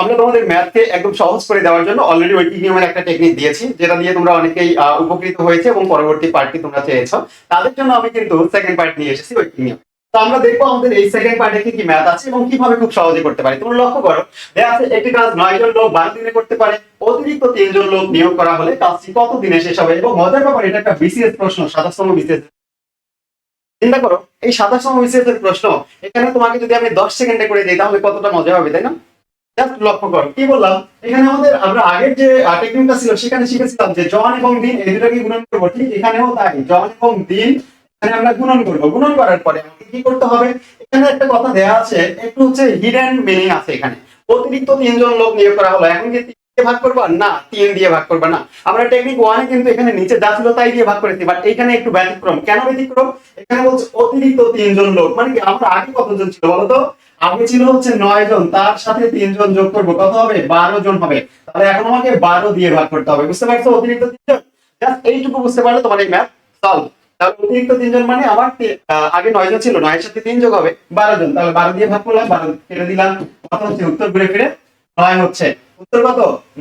আমরা তোমাদের ম্যাথকে একদম সহজ করে দেওয়ার জন্য অলরেডি ওই নিয়মের একটা টেকনিক দিয়েছি, যেটা দিয়ে তোমরা অনেকেই উপকৃত হয়েছে এবং পরবর্তী পার্টটি তোমরা চেয়েছো। তাদের জন্য আমি কিন্তু সেকেন্ড পার্ট নিয়ে এসেছি ওই নিয়ম। তো আমরা দেখব আমাদের এই সেকেন্ড পার্টে কি কি ম্যাথ আছে এবং কীভাবে খুব সহজে করতে পারি। তোমরা লক্ষ্য করো দেখা আছে একটি কাজ নয় জন লোক বারো দিনে করতে পারে, অতিরিক্ত তিনজন লোক নিয়োগ করা হলে কাজটি কত দিনে শেষ হবে এবং মজার ব্যাপার, এটা একটা বিসিএস প্রশ্ন, সাতাশতম বিসিএস। চিন্তা করো, এই সাতাশতম বিসিএস প্রশ্ন, এখানে তোমাকে যদি আমি দশ সেকেন্ডে করে দিই, তাহলে কতটা মজা হবে, তাই না? লক্ষ্য করো, কি বললাম? এখানে আমাদের আমরা আগের যে টেকনিকটা ছিল, সেখানে শিখেছিলাম যে জন এবং দিন এই দুটাকে গুণন করব। ঠিক এখানেও তাই, জন এবং দিন, এখানে আমরা গুণন করব। গুণন করার পরে আমাকে কি করতে হবে? এখানে একটা কথা আছে, একটু হচ্ছে হিডেন মিনিং আছে এখানে। অতিরিক্ত তিনজন লোক নিয়োগ করা হলো এখন কি ভাগ করবা? না, তিন দিয়ে ভাগ করবা না। আমরা টেকনিক ওয়ানে কিন্তু এখানে নিচে যা ছিল তাই দিয়ে ভাগ করেছি বাট এখানে একটু ব্যতিক্রম। কেন ব্যতিক্রম? এখানে বলছে অতিরিক্ত তিনজন লোক। মানে কি, আমরা আগে কতজন ছিল বলতো আগে ছিল হচ্ছে নয় জন, তার সাথে তিনজন যোগ করব। কত হবে? বারো জন হবে। তাহলে এখন আমাকে বারো দিয়ে ভাগ করতে হবে। বুঝতে পারছ? অতিরিক্ত তিনজন? এইটুকু বুঝতে পারলে তোমার এই ম্যাথ সলভ তাহলে অতিরিক্ত তিনজন মানে আমার আগে নয় জন ছিল। নয়ের সাথে তিন যোগ হবে বারো জন। তাহলে বারো দিয়ে ভাগ করলাম, বারো কেটে দিলাম। কত হচ্ছে উত্তর ঘুরে ফিরে নয় হচ্ছে। উত্তর কত?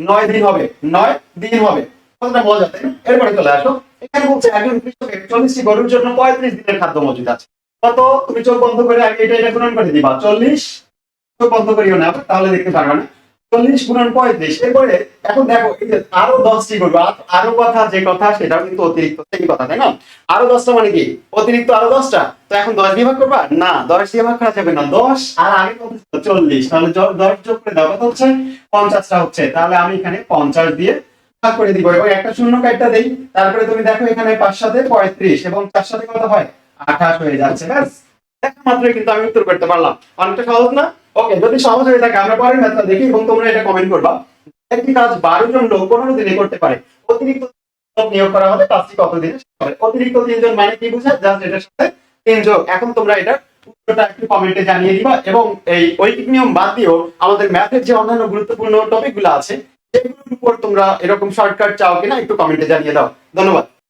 নয় দিন হবে। নয় দিন হবে। কতটা মজা তাই এরপরে চলে আসো। এখানে বলছে একজন কৃষকের চল্লিশটি গরুর জন্য পঁয়ত্রিশ দিনের খাদ্য মজুদ আছে। কত? তুমি চোখ বন্ধ করে আগে এটা এটা গুণন করে দিবা। চল্লিশ। চোখ বন্ধ করিও না, তাহলে দেখতে পারবে না। চল্লিশ গুণন পঁয়ত্রিশ। এরপরে, এখন দেখো আরও দশটি আরও কথা, যে কথা কিন্তু অতিরিক্ত, সেই কথা, তাই না? আরও দশটা মানে কি? অতিরিক্ত আরও দশটা? তো এখন দশ দিয়ে ভাগ করবা? না, দশ দিয়ে ভাগ করা যাবে না, দশ। আর আগে চল্লিশ। তাহলে দশ যোগ করে দেওয়া কত হচ্ছে? পঞ্চাশটা হচ্ছে। তাহলে আমি এখানে পঞ্চাশ দিয়ে ভাগ করে দিব। এবং একটা শূন্য কাটটা দেই। তারপরে তুমি দেখো এখানে পাঁচ সাথে পঁয়ত্রিশ। এবং চার সাথে কত হয়? আঠাশ হয়ে যাচ্ছে, ব্যাস। দেখা মাত্রই কিন্তু আমি উত্তর করতে পারলাম। অনেকটা সহজ না? ওকে যদি সহজ হয়ে থাকে, আমরা পরের ম্যাথটা দেখি এবং তোমরা এটা কমেন্ট করবা। একটি কাজ বারো জন লোক পনেরো দিনে করতে পারে। অতিরিক্ত নিয়োগ করা হলে কাজটি কত দিনে অতিরিক্ত তিনজন মানে কি বুঝায়? জাস্ট এটার সাথে তিন যোগ। এখন তোমরা এটা উত্তরটা একটু কমেন্টে জানিয়ে দিবা এবং এই ঐকিক নিয়ম বাদ দিয়েও আমাদের ম্যাথের যে অন্যান্য গুরুত্বপূর্ণ টপিকগুলো আছে, সেগুলোর উপর তোমরা এরকম শর্টকাট চাও কিনা একটু কমেন্টে জানিয়ে দাও। ধন্যবাদ।